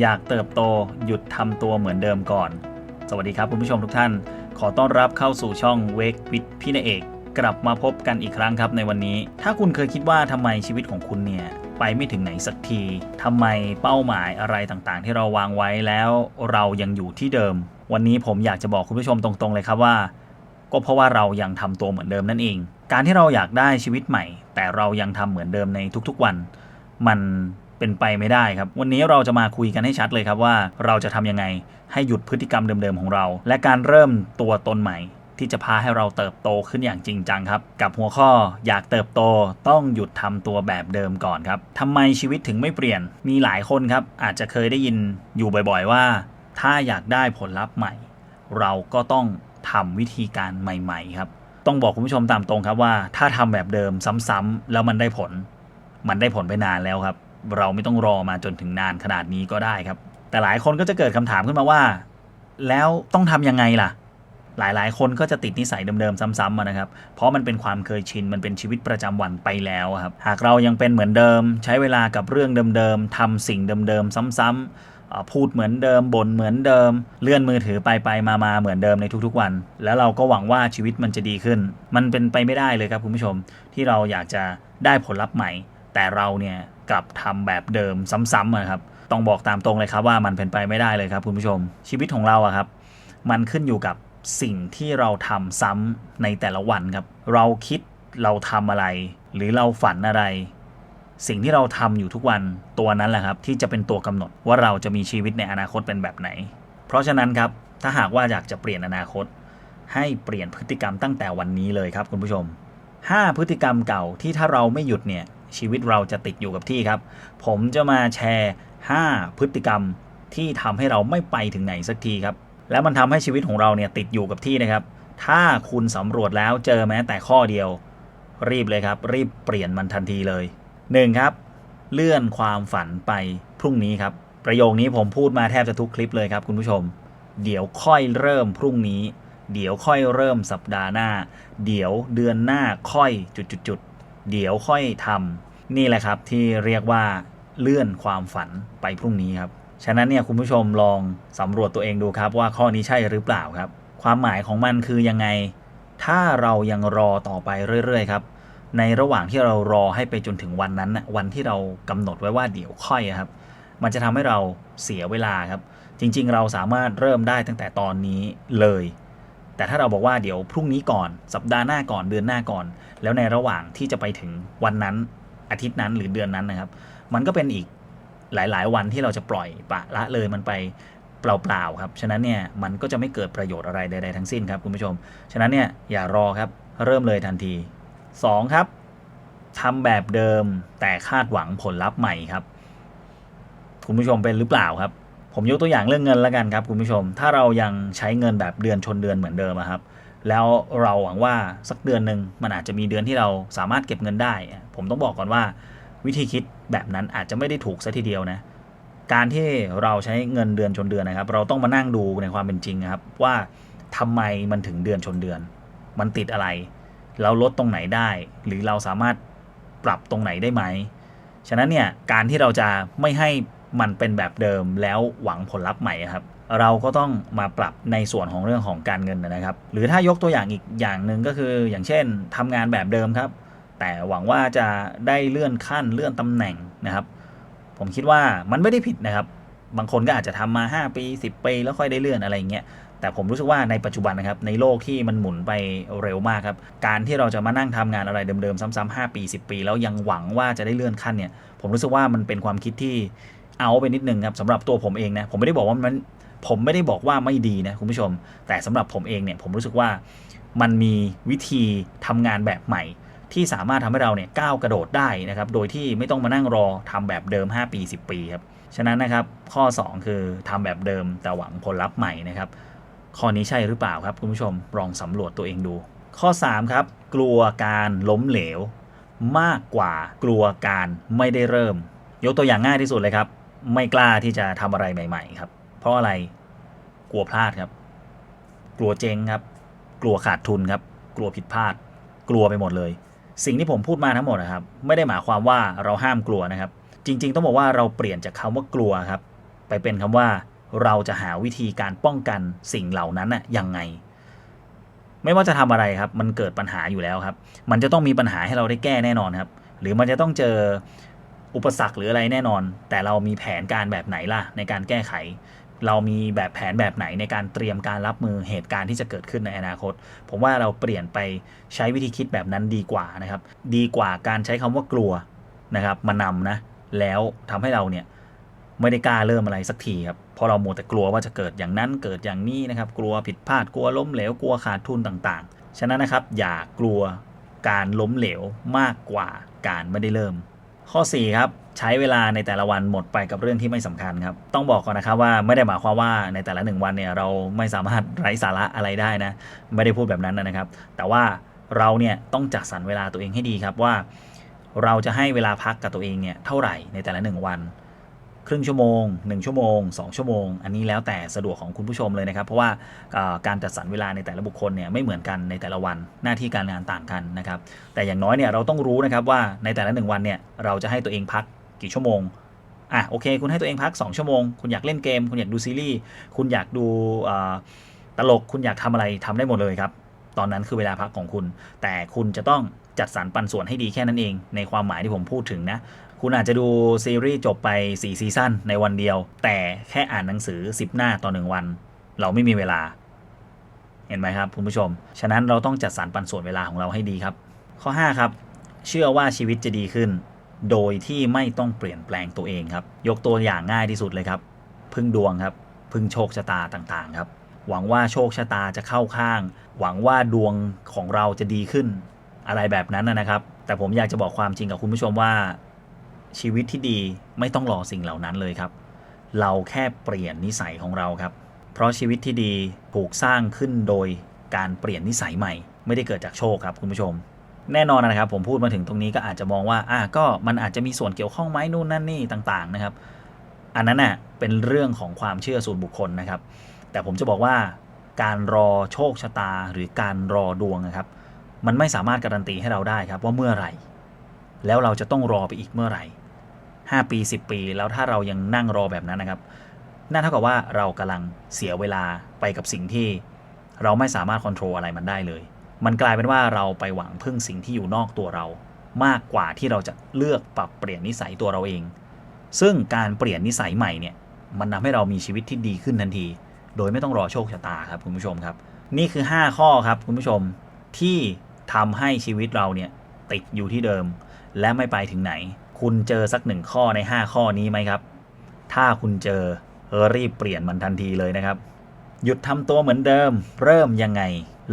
อยากเติบโตหยุดทำตัวเหมือนเดิมก่อน สวัสดีครับคุณผู้ชมทุกท่าน ขอต้อนรับเข้าสู่ช่อง Wake with พี่นเอกกลับมาพบกันอีกครั้งครับในวันนี้ ถ้าคุณเคยคิดว่าทำไมชีวิตของคุณเนี่ยไปไม่ถึงไหนสักทีทำไมเป้าหมายอะไรต่างๆ ที่เราวางไว้แล้วเรายังอยู่ที่เดิม วันนี้ผมอยากจะบอกคุณผู้ชมตรงๆเลยครับว่า ก็เพราะว่าเรายังทำตัวเหมือนเดิมนั่นเอง การที่เราอยากได้ชีวิตใหม่ แต่เรายังทำเหมือนเดิมในทุกๆวัน มัน เป็นไปไม่ได้ครับ วันนี้เราจะมาคุยกันให้ชัดเลยครับว่าเราจะทำยังไงให้หยุดพฤติกรรมเดิมๆของเรา และการเริ่มตัวตนใหม่ ที่จะพาให้เราเติบโตขึ้นอย่างจริงจังครับ กับหัวข้ออยากเติบโตต้องหยุดทำตัวแบบเดิมก่อนครับทำไมชีวิตถึงไม่เปลี่ยนมีหลายคนครับ อาจจะเคยได้ยินอยู่บ่อยๆว่า ถ้าอยากได้ผลลัพธ์ใหม่ เราก็ต้องทำวิธีการใหม่ ๆ ครับ ต้องบอกคุณผู้ชมตามตรงครับว่า ถ้าทำแบบเดิมซ้ำๆแล้วมันได้ผล มันได้ผลไปนานแล้วครับ เราไม่ต้องรอมาจนถึงนานขนาดนี้ก็ได้ครับ แต่หลายคนก็จะเกิดคำถามขึ้นมาว่า แล้วต้องทำยังไงล่ะ หลายๆ คนก็จะติดนิสัยเดิมๆ ซ้ำๆนะครับ เพราะมันเป็นความเคยชิน มันเป็นชีวิตประจำวันไปแล้วครับ หากเรายังเป็นเหมือนเดิม ใช้เวลากับเรื่องเดิมๆทำสิ่งเดิมๆซ้ำๆพูดเหมือนเดิมบ่นเหมือนเดิม เลื่อนมือถือไปไปมามาเหมือนเดิมในทุกๆวัน แล้วเราก็หวังว่าชีวิตมันจะดีขึ้น มันเป็นไปไม่ได้เลยครับคุณผู้ชม ที่เราอยากจะได้ผลลัพธ์ใหม่ แต่เราเนี่ย กลับทำแบบเดิมซ้ำๆนะครับ ต้องบอกตามตรงเลยครับว่ามันเป็นไปไม่ได้เลยครับคุณผู้ชม ชีวิตของเราอะครับ มันขึ้นอยู่กับสิ่งที่เราทำซ้ำในแต่ละวันครับ เราคิดเราทำอะไร หรือเราฝันอะไร สิ่งที่เราทำอยู่ทุกวันตัวนั้นแหละครับ ที่จะเป็นตัวกำหนดว่าเราจะมีชีวิตในอนาคตเป็นแบบไหน เพราะฉะนั้นครับถ้าหากว่าอยากจะเปลี่ยนอนาคต ให้เปลี่ยนพฤติกรรมตั้งแต่วันนี้เลยครับคุณผู้ชม 5 พฤติกรรมเก่าที่ถ้าเราไม่หยุดเนี่ย ชีวิตเราจะติดอยู่กับที่ครับ ผมจะมาแชร์ 5 พฤติกรรมที่ทำให้เราไม่ไปถึงไหนสักทีครับ แล้วมันทำให้ชีวิตของเราเนี่ยติดอยู่กับที่นะครับ ถ้าคุณสำรวจแล้วเจอแม้แต่ข้อเดียว รีบเลยครับ รีบเปลี่ยนมันทันทีเลย 1. ครับ เลื่อนความฝันไปพรุ่งนี้ครับ ประโยคนี้ผมพูดมาแทบจะทุกคลิปเลยครับคุณผู้ชม เดี๋ยวค่อยเริ่มพรุ่งนี้ เดี๋ยวค่อยเริ่มสัปดาห์หน้า เดี๋ยวเดือนหน้าค่อยจุดๆ เดี๋ยวค่อยทำนี่แหละครับที่เรียกว่าเลื่อนความฝันไปพรุ่งนี้ครับ ฉะนั้นเนี่ยคุณผู้ชมลองสำรวจตัวเองดูครับว่าข้อนี้ใช่หรือเปล่าครับ ความหมายของมันคือยังไง ถ้าเรายังรอต่อไปเรื่อยๆครับ ในระหว่างที่เรารอให้ไปจนถึงวันนั้นนะวันที่เรากำหนดไว้ว่าเดี๋ยวค่อยครับ มันจะทำให้เราเสียเวลาครับ จริง ๆ เราสามารถเริ่มได้ตั้งแต่ตอนนี้เลย แต่ถ้าเราบอกว่าเดี๋ยวพรุ่งนี้ก่อน สัปดาห์หน้าก่อนเดือนหน้าก่อน แล้วในระหว่างที่จะไปถึงวันนั้นอาทิตย์นั้นหรือเดือนนั้นนะครับ มันก็เป็นอีกหลาย ๆ วันที่เราจะปล่อยปะละเลยมันไปเปล่าๆครับ ฉะนั้นเนี่ยมันก็จะไม่เกิดประโยชน์อะไรใดๆทั้งสิ้นครับคุณผู้ชม ฉะนั้นเนี่ยอย่ารอครับเริ่มเลยทันที 2. ครับทำแบบเดิมแต่คาดหวังผลลัพธ์ใหม่ครับ คุณผู้ชมเป็นหรือเปล่าครับ ผมยกตัวอย่างเรื่องเงินแล้วกันครับคุณผู้ชม ถ้าเรายังใช้เงินแบบเดือนชนเดือนเหมือนเดิมครับ แล้วเราหวังว่าสักเดือนหนึ่งมันอาจจะมีเดือนที่เราสามารถเก็บเงินได้ ผมต้องบอกก่อนว่า วิธีคิดแบบนั้นอาจจะไม่ได้ถูกซะทีเดียวนะ การที่เราใช้เงินเดือนชนเดือนนะครับ เราต้องมานั่งดูในความเป็นจริงครับ ว่าทำไมมันถึงเดือนชนเดือน มันติดอะไร เราลดตรงไหนได้ หรือเราสามารถปรับตรงไหนได้ไหม ฉะนั้นเนี่ยการที่เราจะไม่ให้ มันเป็นแบบเดิมแล้วหวังผลลัพธ์ใหม่ครับ เราก็ต้องมาปรับในส่วนของเรื่องของการเงินนะครับ หรือถ้ายกตัวอย่างอีกอย่างหนึ่งก็คือ อย่างเช่นทำงานแบบเดิมครับ แต่หวังว่าจะได้เลื่อนขั้นเลื่อนตำแหน่งนะครับ ผมคิดว่ามันไม่ได้ผิดนะครับ บางคนก็อาจจะทำมา 5 ปี 10 ปีแล้วค่อยได้เลื่อนอะไรอย่างเงี้ยแต่ผมรู้สึกว่าในปัจจุบันนะครับในโลกที่มันหมุนไปเร็วมากครับ การที่เราจะมานั่งทำงานอะไรเดิมๆ ซ้ำๆ5 ปี 10 ปี แล้วยังหวังว่าจะได้เลื่อนขั้นเนี่ย ผมรู้สึกว่ามันเป็นความคิดที่ เอาไปนิดนึงครับสำหรับตัวผมเองนะผมไม่ได้บอกว่ามันผมไม่ได้บอกว่าไม่ดีนะคุณผู้ชม แต่สำหรับผมเองเนี่ยผมรู้สึกว่ามันมีวิธีทำงานแบบใหม่ ที่สามารถทำให้เราเนี่ยก้าวกระโดดได้นะครับโดยที่ไม่ต้องมานั่งรอทำแบบเดิม 5 ปี 10 ปีครับฉะนั้นนะครับข้อ 2 คือทำแบบเดิมแต่หวังผลลัพธ์ใหม่นะครับข้อนี้ใช่หรือเปล่าครับคุณผู้ชมลองสำรวจตัวเองดู ข้อ 3 ครับ กลัวการล้มเหลว มากกว่ากลัวการไม่ได้เริ่ม ยกตัวอย่างง่ายที่สุดเลยครับ ไม่กล้าที่จะทำอะไรใหม่ ๆ ครับ เพราะอะไรกลัวพลาดครับ กลัวเจ๊งครับ กลัวขาดทุนครับ กลัวผิดพลาด กลัวไปหมดเลย สิ่งที่ผมพูดมาทั้งหมดนะครับ ไม่ได้หมายความว่าเราห้ามกลัวนะครับ จริง ๆ ต้องบอกว่าเราเปลี่ยนจากคำว่ากลัวครับ ไปเป็นคำว่าเราจะหาวิธีการป้องกันสิ่งเหล่านั้นน่ะยังไง ไม่ว่าจะทำอะไรครับ มันเกิดปัญหาอยู่แล้วครับ มันจะต้องมีปัญหาให้เราได้แก้แน่นอนครับ หรือมันจะต้องเจอ อุปสรรคหรืออะไรแน่นอน แต่เรามีแผนการแบบไหนล่ะในการแก้ไข เรามีแบบแผนแบบไหนในการเตรียมการรับมือเหตุการณ์ที่จะเกิดขึ้นในอนาคต ผมว่าเราเปลี่ยนไปใช้วิธีคิดแบบนั้นดีกว่านะครับ ดีกว่าการใช้คำว่ากลัวนะครับมานำนะ แล้วทำให้เราเนี่ยไม่ได้กล้าเริ่มอะไรสักทีครับเพราะเราโมแต่กลัวว่าจะเกิดอย่างนั้นเกิดอย่างนี้นะครับ กลัวผิดพลาดกลัวล้มเหลวกลัวขาดทุนต่างๆ ฉะนั้นนะครับอย่ากลัวการล้มเหลวมากกว่าการไม่ได้เริ่ม ข้อ 4 ครับ ใช้เวลาในแต่ละวันหมดไปกับเรื่องที่ไม่สำคัญครับ ต้องบอกก่อนนะครับว่าไม่ได้หมายความว่าในแต่ละหนึ่งวันเนี่ยเราไม่สามารถไร้สาระอะไรได้นะ ไม่ได้พูดแบบนั้นนะครับ แต่ว่าเราเนี่ยต้องจัดสรรเวลาตัวเองให้ดีครับว่า เราจะให้เวลาพักกับตัวเองเนี่ยเท่าไหร่ในแต่ละหนึ่งวัน ครึ่งชั่วโมง 1 ชั่วโมง 2 ชั่วโมง อันนี้แล้วแต่สะดวกของคุณผู้ชมเลยนะครับ เพราะว่าการจัดสรรเวลาในแต่ละบุคคลเนี่ยไม่เหมือนกันในแต่ละวันหน้าที่การงานต่างกันนะครับ แต่อย่างน้อยเนี่ยเราต้องรู้นะครับว่าในแต่ละหนึ่งวันเนี่ยเราจะให้ตัวเองพักกี่ชั่วโมงอะโอเค คุณให้ตัวเองพัก 2 ชั่วโมง คุณอยากเล่นเกม คุณอยากดูซีรีส์คุณอยากดูตลกคุณอยากทำอะไรทำได้หมดเลยครับ ตอนนั้นคือเวลาพักของคุณ แต่คุณจะต้องจัดสรรปันส่วนให้ดีแค่นั้นเอง ในความหมายที่ผมพูดถึงนะ คุณอาจจะดูซีรีส์จบไป 4 ซีซั่นในวันเดียว แต่แค่อ่านหนังสือ 10 หน้าต่อ 1 วัน เราไม่มีเวลา เห็นไหมครับคุณผู้ชม ฉะนั้นเราต้องจัดสรรปันส่วนเวลาของเราให้ดีครับ ข้อ 5 ครับ เชื่อว่าชีวิตจะดีขึ้น โดยที่ไม่ต้องเปลี่ยนแปลงตัวเองครับ ยกตัวอย่างง่ายที่สุดเลยครับ พึ่งดวงครับ พึ่งโชคชะตาต่างๆ ครับ หวังว่าโชคชะตาจะเข้าข้าง หวังว่าดวงของเราจะดีขึ้น อะไรแบบนั้นนะนะครับ แต่ผมอยากจะบอกความจริงกับคุณผู้ชมว่า ชีวิตที่ดีไม่ต้องรอสิ่งเหล่านั้นเลยครับ เราแค่เปลี่ยนนิสัยของเราครับ เพราะชีวิตที่ดีถูกสร้างขึ้นโดยการเปลี่ยนนิสัยใหม่ ไม่ได้เกิดจากโชคครับคุณผู้ชม แน่นอนนะครับ ผมพูดมาถึงตรงนี้ก็อาจจะมองว่าอะก็มันอาจจะมีส่วนเกี่ยวข้องไหมนู่นนั่นนี่ต่างๆนะครับ อันนั้นน่ะเป็นเรื่องของความเชื่อส่วนบุคคลนะครับ แต่ผมจะบอกว่าการรอโชคชะตาหรือการรอดวงนะครับ มันไม่สามารถการันตีให้เราได้ครับว่าเมื่อไหร่ แล้วเราจะต้องรอไปอีกเมื่อไหร่ 5 ปี 10 ปี แล้วถ้าเรายังนั่งรอแบบนั้นนะครับนั่นเท่ากับว่าเรากำลังเสียเวลาไปกับสิ่งที่เราไม่สามารถควบคุมอะไรมันได้เลย มันกลายเป็นว่าเราไปหวังพึ่งสิ่งที่อยู่นอกตัวเรา มากกว่าที่เราจะเลือกปรับเปลี่ยนนิสัยตัวเราเอง ซึ่งการเปลี่ยนนิสัยใหม่เนี่ยมันทำให้เรามีชีวิตที่ดีขึ้นทันที โดยไม่ต้องรอโชคชะตาครับคุณผู้ชมครับ นี่คือ 5 ข้อครับคุณผู้ชมที่ทำให้ชีวิตเราเนี่ยติดอยู่ที่เดิม และไม่ไปถึงไหน คุณเจอสักหนึ่งข้อใน 5 ข้อนี้ไหมครับ ถ้าคุณเจอรีบเปลี่ยนมันทันทีเลยนะครับ หยุดทำตัวเหมือนเดิม เริ่มยังไง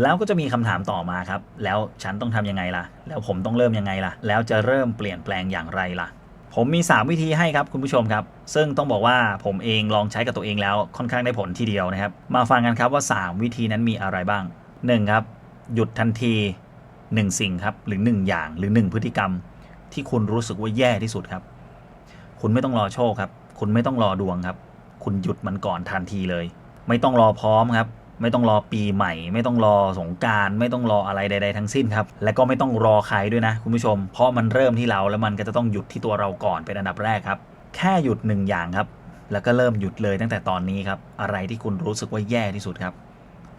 แล้วก็จะมีคำถามต่อมาครับ แล้วฉันต้องทำยังไงล่ะ แล้วผมต้องเริ่มยังไงล่ะ แล้วจะเริ่มเปลี่ยนแปลงอย่างไรล่ะ ผมมี 3 วิธีให้ครับคุณผู้ชมครับ ซึ่งต้องบอกว่าผมเองลองใช้กับตัวเองแล้วค่อนข้างได้ผลทีเดียวนะครับ มาฟังกันครับว่า 3 วิธีนั้นมีอะไรบ้าง 1. ครับ หยุดทันที 1 สิ่งครับ หรือ 1 อย่าง หรือ 1 พฤติกรรม ที่คุณรู้สึกว่าแย่ที่สุดครับ คุณไม่ต้องรอโชคครับ คุณไม่ต้องรอดวงครับ คุณหยุดมันก่อนทันทีเลย ไม่ต้องรอพร้อมครับ ไม่ต้องรอปีใหม่ ไม่ต้องรอสงการไม่ต้องรออะไรใด ๆ ทั้งสิ้นครับ และก็ไม่ต้องรอใครด้วยนะ คุณผู้ชม เพราะมันเริ่มที่เราแล้วมันก็จะต้องหยุดที่ตัวเราก่อนเป็นอันดับแรกครับ แค่หยุดหนึ่งอย่างครับ แล้วก็เริ่มหยุดเลยตั้งแต่ตอนนี้ครับ อะไรที่คุณรู้สึกว่าแย่ที่สุดครับ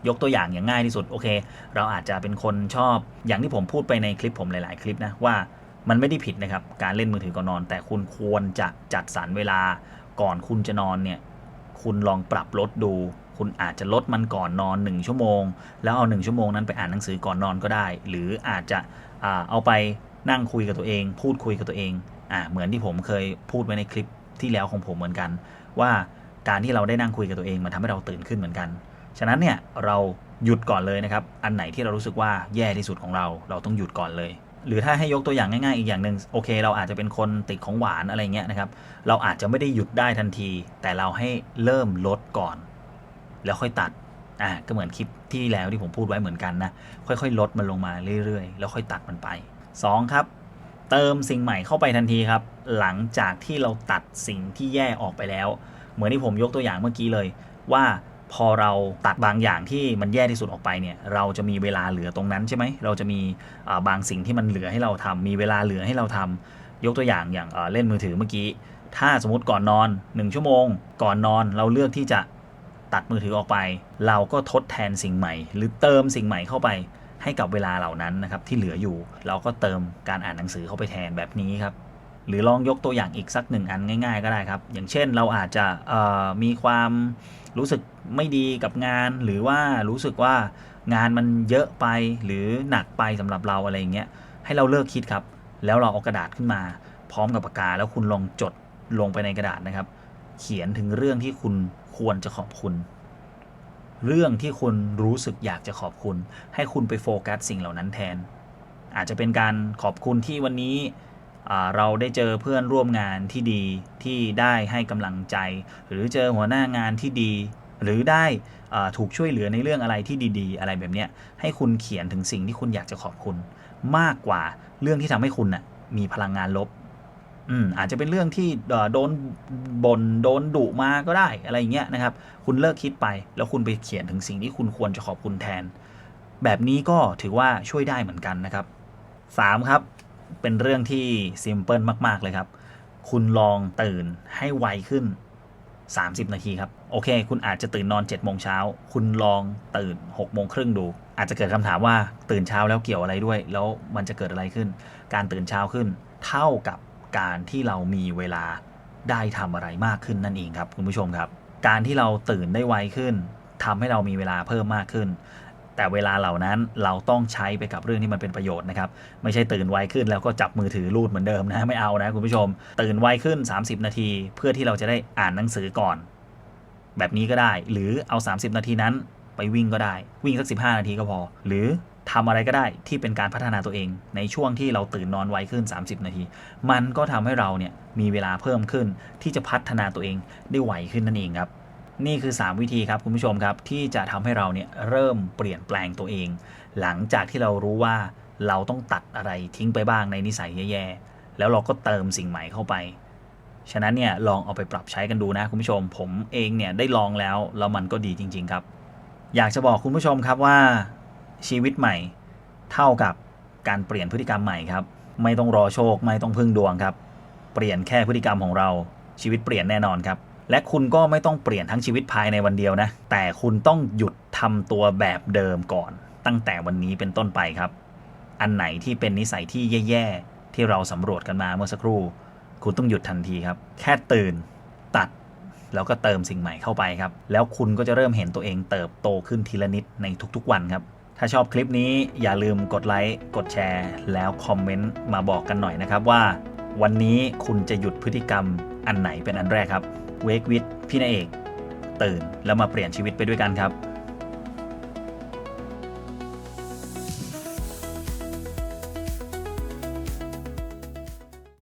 ยกตัวอย่างอย่างง่ายที่สุดโอเค เราอาจจะเป็นคนชอบอย่างที่ผมพูดไปในคลิปผมหลาย ๆ คลิปนะว่า มันไม่ได้ผิดนะครับ การเล่นมือถือก่อนนอน แต่คุณควรจะจัดสรรเวลาก่อนคุณจะนอนเนี่ย คุณลองปรับลดดู คุณอาจจะลดมันก่อนนอน 1 ชั่วโมง แล้วเอา 1 ชั่วโมงนั้นไปอ่านหนังสือก่อนนอนก็ได้ หรืออาจจะเอาไปนั่งคุยกับตัวเอง พูดคุยกับตัวเองอ่าเหมือนที่ผมเคยพูดไว้ในคลิปที่แล้วของผมเหมือนกัน ว่าการที่เราได้นั่งคุยกับตัวเองมันทำให้เราตื่นขึ้นเหมือนกัน ฉะนั้นเนี่ยเราหยุดก่อนเลยนะครับ อันไหนที่เรารู้สึกว่าแย่ที่สุดของเรา เราต้องหยุดก่อนเลย หรือถ้าให้ยกตัวอย่างง่ายๆ อีกอย่างหนึ่งโอเค เราอาจจะเป็นคนติดของหวานอะไรเงี้ยนะครับ เราอาจจะไม่ได้หยุดได้ทันที แต่เราให้เริ่มลดก่อน แล้วค่อยตัดอ่าก็เหมือนคลิปที่แล้วที่ผมพูดไว้เหมือนกันนะค่อยๆ ลดมันลงมาเรื่อยๆ แล้วค่อยตัดมันไป 2 ครับ เติมสิ่งใหม่เข้าไปทันทีครับ หลังจากที่เราตัดสิ่งที่แย่ออกไปแล้ว เหมือนที่ผมยกตัวอย่างเมื่อกี้เลยว่า พอเราตัดบางอย่างที่มันแย่ที่สุดออกไปเนี่ยเราจะมีเวลาเหลือตรงนั้นใช่ไหมเราจะมีบางสิ่งที่มันเหลือให้เราทำมีเวลาเหลือให้เราทำยกตัวอย่างอย่างเล่นมือถือเมื่อกี้ ถ้าสมมติก่อนนอน 1 ชั่วโมง ก่อนนอนเราเลือกที่จะตัดมือถือออกไป เราก็ทดแทนสิ่งใหม่ หรือเติมสิ่งใหม่เข้าไปให้กับเวลาเหล่านั้นนะครับที่เหลืออยู่ เราก็เติมการอ่านหนังสือเข้าไปแทนแบบนี้ครับ หรือลองยกตัวอย่างอีกสักหนึ่งอันง่าย ๆ ก็ได้ครับ อย่างเช่นเราอาจจะมีความรู้สึกไม่ดีกับงาน หรือว่ารู้สึกว่างานมันเยอะไปหรือหนักไปสำหรับเราอะไรอย่างเงี้ยให้เราเลิกคิดครับ แล้วเราเอากระดาษขึ้นมา พร้อมกับปากกา แล้วคุณลองจดลงไปในกระดาษนะครับ เขียนถึงเรื่องที่คุณควรจะขอบคุณ เรื่องที่คุณรู้สึกอยากจะขอบคุณ ให้คุณไปโฟกัสสิ่งเหล่านั้นแทน อาจจะเป็นการขอบคุณที่วันนี้ เราได้เจอเพื่อนร่วมงานที่ดีที่ได้ให้กำลังใจ หรือเจอหัวหน้างานที่ดี หรือได้ถูกช่วยเหลือในเรื่องอะไรที่ดี ๆ อะไรแบบเนี้ยให้คุณเขียนถึงสิ่งที่คุณอยากจะขอบคุณ มากกว่าเรื่องที่ทำให้คุณน่ะมีพลังงานลบอืมอาจจะเป็นเรื่องที่โดนบน่นโดนดุมาก็ได้อะไรอย่างเงี้ยนะครับ คุณเลิกคิดไป แล้วคุณไปเขียนถึงสิ่งที่คุณควรจะขอบคุณแทน แบบนี้ก็ถือว่าช่วยได้เหมือนกันนะครับ 3 ครับ เป็นเรื่องที่ซิมเพิลมาก ๆ เลยครับ คุณลองตื่นให้ไวขึ้น 30 นาทีครับ โอเค คุณอาจจะตื่นนอน7โมงเช้า คุณลองตื่น6โมงครึ่งดู อาจจะเกิดคำถามว่าตื่นเช้าแล้วเกี่ยวอะไรด้วย แล้วมันจะเกิดอะไรขึ้น การตื่นเช้าขึ้น เท่ากับการที่เรามีเวลาได้ทำอะไรมากขึ้นนั่นเองครับคุณผู้ชมครับ การที่เราตื่นได้ไวขึ้นทำให้เรามีเวลาเพิ่มมากขึ้น แต่เวลาเหล่านั้นเราต้องใช้ไปกับเรื่องที่มันเป็นประโยชน์นะครับ ไม่ใช่ตื่นไวขึ้นแล้วก็จับมือถือรูดเหมือนเดิมนะไม่เอานะคุณผู้ชม ตื่นไวขึ้น 30 นาที เพื่อที่เราจะได้อ่านหนังสือก่อน แบบนี้ก็ได้ หรือเอา 30 นาทีนั้นไปวิ่งก็ได้ วิ่งสัก 15 นาทีก็พอ หรือทำอะไรก็ได้ที่เป็นการพัฒนาตัวเอง ในช่วงที่เราตื่นนอนไวขึ้น 30 นาที มันก็ทำให้เราเนี่ยมีเวลาเพิ่มขึ้นที่จะพัฒนาตัวเองได้ไวขึ้นนั่นเองครับ นี่คือ 3 วิธีครับคุณผู้ชมครับ ที่จะทำให้เราเนี่ยเริ่มเปลี่ยนแปลงตัวเอง หลังจากที่เรารู้ว่าเราต้องตัดอะไรทิ้งไปบ้างในนิสัยแย่ๆแล้วเราก็เติมสิ่งใหม่เข้าไป ฉะนั้นเนี่ยลองเอาไปปรับใช้กันดูนะคุณผู้ชม ผมเองเนี่ยได้ลองแล้วแล้วมันก็ดีจริง ๆครับ อยากจะบอกคุณผู้ชมครับว่า ชีวิตใหม่ เท่ากับการเปลี่ยนพฤติกรรมใหม่ครับไม่ต้องรอโชคไม่ต้องพึ่งดวงครับ เปลี่ยนแค่พฤติกรรมของเราชีวิตเปลี่ยนแน่นอนครับ และคุณก็ไม่ต้องเปลี่ยนทั้งชีวิตภายในวันเดียวนะ แต่คุณต้องหยุดทำตัวแบบเดิมก่อน ตั้งแต่วันนี้เป็นต้นไปครับ อันไหนที่เป็นนิสัยที่แย่ๆ ที่เราสำรวจกันมาเมื่อสักครู่ คุณต้องหยุดทันทีครับ แค่ตื่น ตัด แล้วก็เติมสิ่งใหม่เข้าไปครับ แล้วคุณก็จะเริ่มเห็นตัวเองเติบโตขึ้นทีละนิดในทุกๆ วันครับถ้าชอบคลิปนี้อย่าลืมกดไลค์กดแชร์ แล้วคอมเมนต์มาบอกกันหน่อยนะครับว่า วันนี้คุณจะหยุดพฤติกรรมอันไหนเป็นอันแรกครับ เวกวิดพี่นาเอก ตื่นแล้วมาเปลี่ยนชีวิตไปด้วยกันครับ